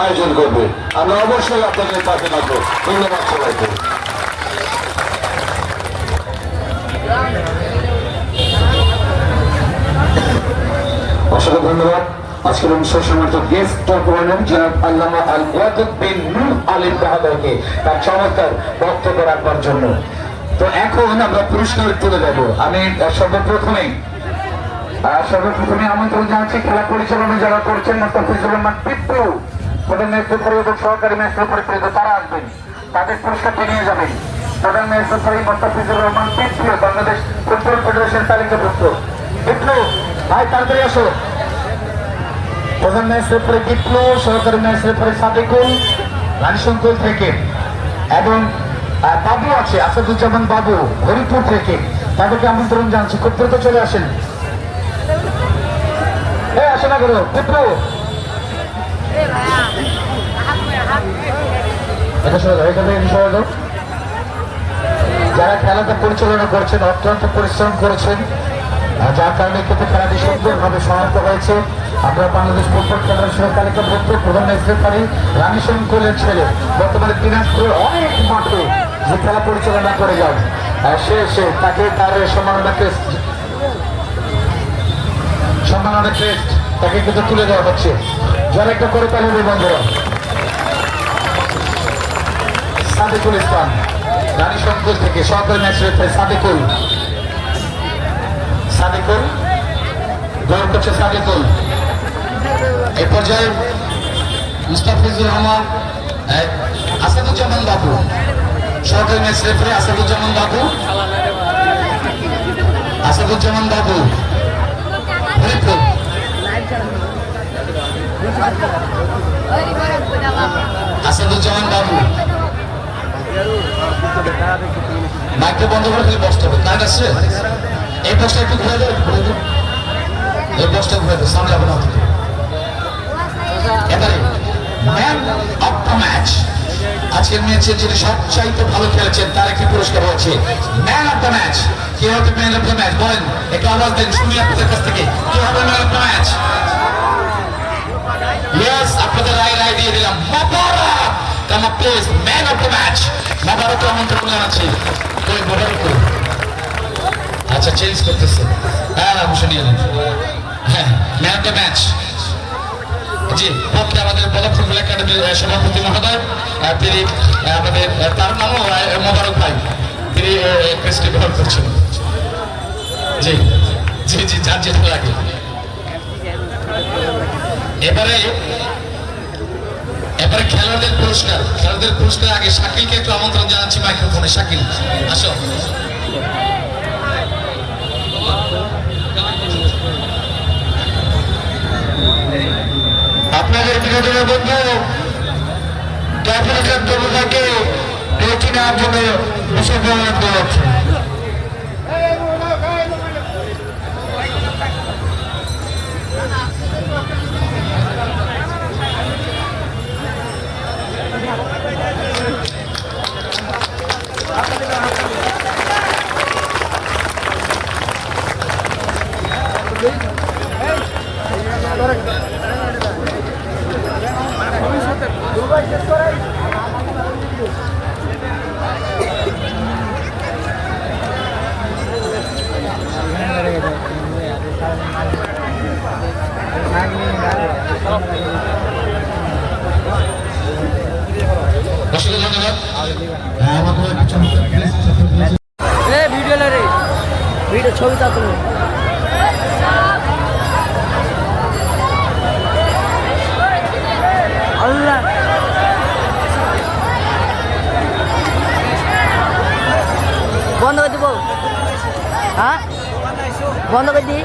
আয়োজন করবে। আমরা অবশ্যই আপনাদের পাশে থাকব। ধন্যবাদ সবাইকে। অসংখ্য ধন্যবাদ। আজকের আলিম তার রাখবার জন্য। তো এখন আমরা আমি খেলা পরিচালনা যারা করছেন মোস্তাফিজুর রহমান পিপ্পু প্রধান ম্যাচরেফারি এবং সহকারী প্রেরিত তারা আসবেন। তাদের পুরস্কারটি নিয়ে যাবেন। প্রধান match referee Mostafizur Rahman Pippu Bangladesh football federation তালিকাভুক্ত। পিপ্পু ভাই, তাড়াতাড়ি আসো। প্রধান ম্যাচ রেফারি বিপ্লব সহকারী রেফারি সাদিকুল, রানীশঙ্কর থেকে। এবং বাবু আছে, আসাদুজ্জামান বাবু, হরিপুর থেকে। তাদেরকে আমন্ত্রণ জানাচ্ছি। খুব দ্রুত চলে আসেন। এই আসে না করো বিপ্লব যাও যারা খেলাটা পরিচালনা করছেন, অত্যন্ত পরিশ্রম করেছেন যার কারণে কিন্তু খেলাটি সুন্দরভাবে সমাপ্ত হয়েছে, আমরা বাংলাদেশ ফুটবল ফেডারেশনের তালিকাভুক্ত প্রধান রেফারি রানী শঙ্করের ছেলে, বর্তমানে দিনাজপুরের অনেক মাঠে যে খেলা পরিচালনা করে যান। সে সে, তাকে তার সম্মাননা ক্রেস্ট সম্মাননা ক্রেস্ট তাকে কিন্তু তুলে দেওয়া হচ্ছে। যারা একটা করে তাহলে বন্ধুরা সাদিকুল ইসলাম, রানী শঙ্কর থেকে সরকারি রেফারি সাদিকুল। সাদিকুল? গৌরব করছে সাদিকুল। এ পর্যায়ে মুস্তাফিজুর রহমান আসাদুজ্জামান বাবু। সরকারি ম্যাচ রেফারি আসাদুজ্জামান বাবু। আসাদুজ্জামান বাবু। হরিপুর আসাদুজ্জামান বাবু। মাইকটা বন্ধ করে দিলে বসতে হবে কারেন্ট আসছে এই বসটা একটু ঘুরে দেবে ঘুরে দেবে এই বসটা ঘুরে দেবে সামনে যাবে না এবারে ম্যান অফ দ্য ম্যাচ আজকের ম্যাচে যিনি সবচাইতে ভালো খেলেছেন, তার একটি পুরস্কার হয়েছে ম্যান অফ দ্য ম্যাচ কে হবে ম্যান অফ দ্য ম্যাচ বলেন, একটু আওয়াজ দেন, শুনি আপনাদের কাছ থেকে। কে হবে man of the match yes আপনাদের রায় রায় দিয়ে দিলাম। মোবারক কামা প্লেস ম্যাচ মোবারক আমন্ত্রণ জানাচ্ছি। কই মোবারক আচ্ছা চেঞ্জ করতেছে। হ্যাঁ অবশ্যই নিয়ে নিন হ্যাঁ ম্যান দ্য ম্যাচ জি পক্ষে আমাদের বলা ফুটবল একাডেমির সভাপতি মহোদয় তিনি আমাদের তার নামও মোবারক ভাই। তিনি ক্রেস্টে গ্রহণ করছেন। জি জি জি, যার যেতে লাগে। এবারে এবারে খেলোয়াড়দের পুরস্কার। খেলোয়াড়দের পুরস্কার আগে শাকিলকে একটু আমন্ত্রণ জানাচ্ছি মাইক্রোফোনে। শাকিল, আসো। আপনাদের বিনোদনের বন্ধু তরুণাকে পেয়েছি নেওয়ার জন্য বিশেষ ধন্যবাদ রে। ভিডিও ছবিটা তুমি বন্ধ করে দিই।